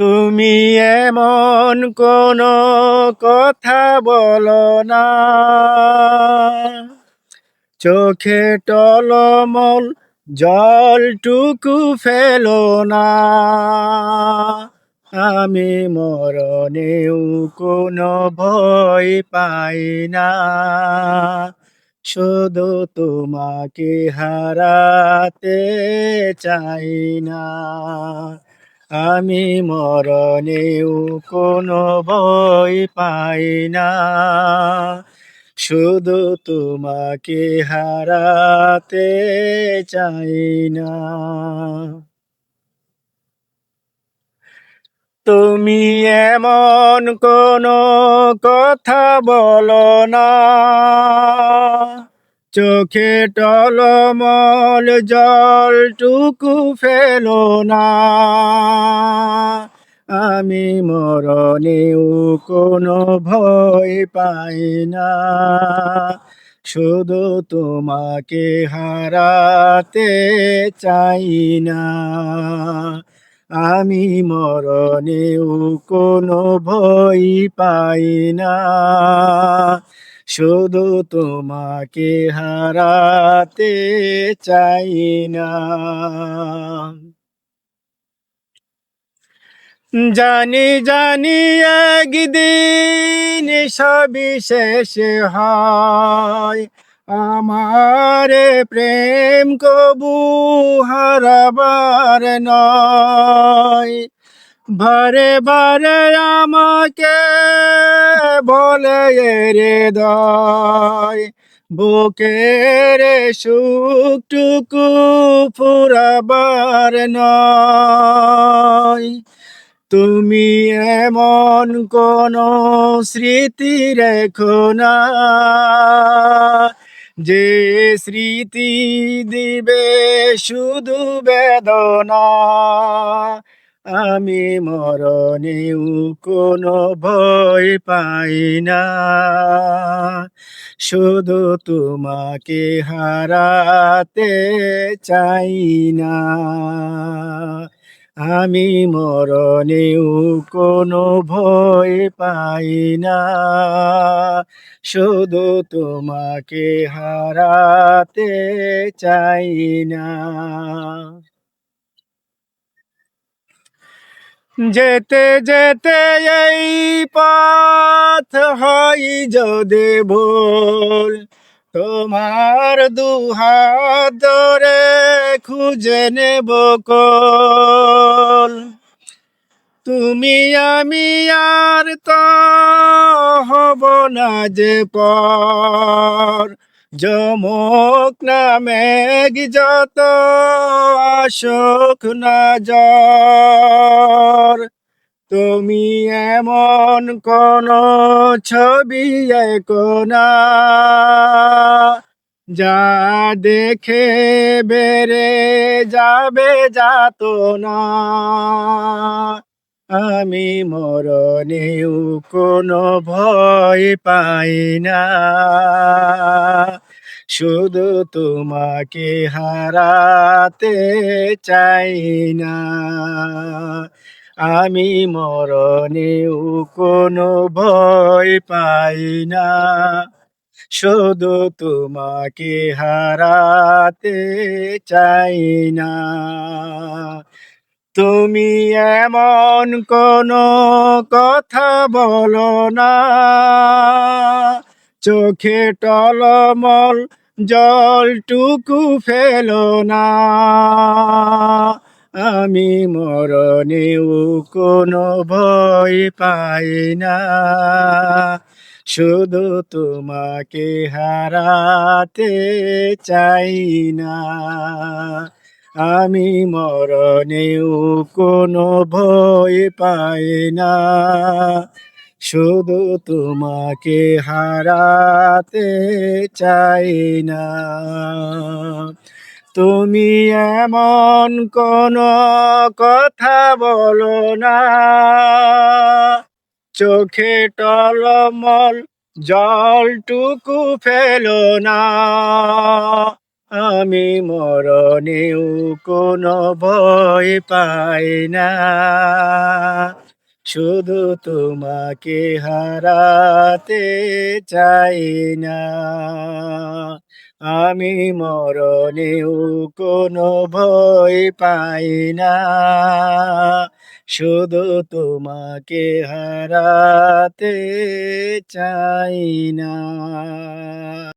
তুমি এমন কোন কথা বলো না। চোখে টলমল জলটুকু ফেলো না। আমি মরণেও কোনো ভয় পাই না। শুধু তোমাকে হারাতে চাই না। আমি মরণেও কোনো ভয় পাই না। শুধু তোমাকে হারাতে চাই না। তুমি এমন কোনো কথা বলো না। চোখে টলমল জলটুকু ফেলো না। আমি মরণেও কোনো ভয় পাই না। শুধু তোমাকে হারাতে চাই না। আমি মরণেও কোনো ভয় পাই না। শুধু তোমাকে হারাতে চাই না। জানি জানি একদিন সবই শেষ হয়। আমার প্রেম কবু হারাবার নয়। বারে বারে আমাকে বলে রে দয় বুকের সুখটুকু ফুরাবার নয়। তুমি এমন কোন স্মৃতি রেখো না, যে স্মৃতি দিবে শুধু বেদনা। আমি মরণেও কোনো ভয় পাই না। শুধু তোমাকে হারাতে চাই না। আমি মরণেও কোনো ভয় পাই না। শুধু তোমাকে হারাতে চাই না। যেতে যেতে এই পথ হয় যদি ভুল, তোমার দুহাত ধরে খুঁজে নেব কল। তুমি আমি আর তো হব না যে পর জমক না মেঘ যত আসুক না জ্বর তুমি এমন কোন ছবি না, যা দেখে বেড়ে যাবে যাত না। আমি মরণেও কোনো ভয় পাই না। শুধু তোমাকে হারাতে চাই না। আমি মরণেও কোনো ভয় পাই না। শুধু তোমাকে হারাতে চাই না। তুমি এমন কোন কথা বলো না। চোখে টলমল জলটুকু ফেলো না। আমি মরণেও কোনো ভয় পাই না। শুধু তোমাকে হারাতে চাই না। আমি মরণেও কোনো ভয় পাই না। শুধু তোমাকে হারাতে চাই না। তুমি এমন কোন কথা বলো না। চোখে টলমল জলটুকু ফেলো না। আমি মরণেও কোনো ভয় পাই না। শুধু তোমাকে হারাতে চাই না। আমি মরণেও কোনো ভয় পাই না। শুধু তোমাকে হারাতে চাই না।